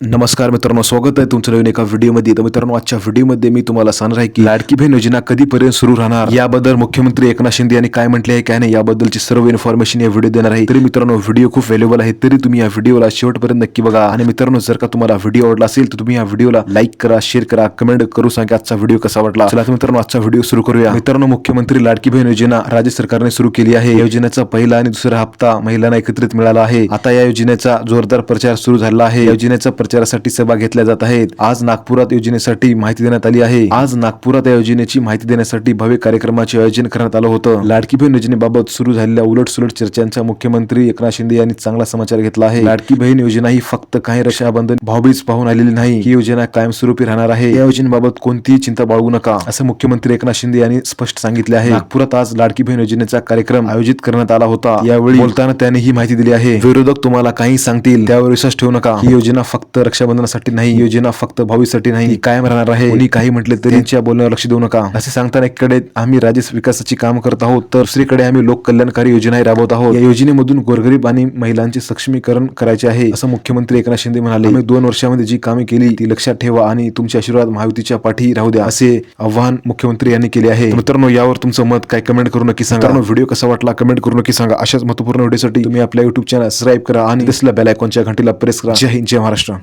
नमस्कार मित्रांनो स्वागत आहे तुमचं नवीन एका व्हिडिओमध्ये. तर मित्रांनो आजच्या व्हिडिओमध्ये मी तुम्हाला सांगणार आहे की लाडकी बहीण योजना कधीपर्यंत सुरू राहणार? याबद्दल मुख्यमंत्री एकनाथ शिंदे यांनी काय म्हटले आहे काय नाही याबद्दलची सर्व इन्फॉर्मेशन या व्हिडिओ देणार आहे. तरी मित्रांनो व्हिडिओ खूप व्हॅल्युबल आहे तरी तुम्ही या व्हिडिओला शेवटपर्यंत नक्की बघा. आणि मित्रांनो जर का तुम्हाला व्हिडिओ आवडला असेल तर तुम्ही या व्हिडिओला लाईक करा शेअर करा कमेंट करू सांगा आजचा व्हिडिओ कसा वाटला. चला तर मित्रांनो आजचा व्हिडिओ सुरू करूया. मित्रांनो मुख्यमंत्री लाडकी बहीण योजना राज्य सरकारने सुरू केली आहे. योजनेचा पहिला आणि दुसरा हप्ता महिलांना एकत्रित मिळाला आहे. आता या योजनेचा जोरदार प्रचार सुरू झाला आहे. योजनेचा प्रचारासाठी सभा घेतल्या जात आहेत. आज नागपुरात योजनेसाठी माहिती देण्यात आली आहे. आज नागपुरात या योजनेची माहिती देण्यासाठी भव्य कार्यक्रमाचे आयोजन करण्यात आलं होतं. लाडकी बहीण योजनेबाबत सुरू झालेल्या उलट सुलट चर्चांचा मुख्यमंत्री एकनाथ शिंदे यांनी चांगला समाचार घेतला आहे. लाडकी बहीण योजना ही फक्त काही रक्षाबंधन भाऊबीज पाहून आलेली नाही. ही योजना कायमस्वरूपी राहणार आहे. या योजनेबाबत कोणतीही चिंता बाळगू नका असं मुख्यमंत्री एकनाथ शिंदे यांनी स्पष्ट सांगितले आहे. नागपुरात आज लाडकी बहीण योजनेचा कार्यक्रम आयोजित करण्यात आला होता. यावेळी बोलताना त्यांनी ही माहिती दिली आहे. विरोधक तुम्हाला काही सांगतील त्यावर विश्वास ठेवू नका. ही योजना फक्त रक्षाबंधनासाठी नाही योजना फक्त भावीसाठी नाही. कायम राहणार आहे. कोणी काही म्हटले तरी त्यांच्या बोलण्यावर लक्ष देऊ नका. असे सांगताना एकीकडे आम्ही राज्य विकासाची काम करत आहोत. तर दुसरीकडे आम्ही लोक कल्याणकारी योजनाही राबवत आहोत. या योजनेमधून गोरगरीब आणि महिलांचे सक्षमीकरण करायचे आहे. असं मुख्यमंत्री एकनाथ शिंदे म्हणाले. आम्ही दोन वर्षामध्ये जी कामे केली ती लक्षात ठेवा आणि तुमचे आशीर्वाद महायुतीच्या पाठी राहू द्या असे आवाहन मुख्यमंत्री यांनी केले आहे. तर मित्रांनो यावर तुमचं मत काय कमेंट करू नक्की सांगा. व्हिडिओ कसा वाटला कमेंट करू नक्की सांगा. अशाच महत्त्वपूर्ण व्हिडिओसाठी तुम्ही आपल्या युट्यूब चॅनल सबस्क्राईब करा आणि दिसल्या बेल आयकॉनच्या घंटीला प्रेस करा. जय हिंद जय महाराष्ट्र.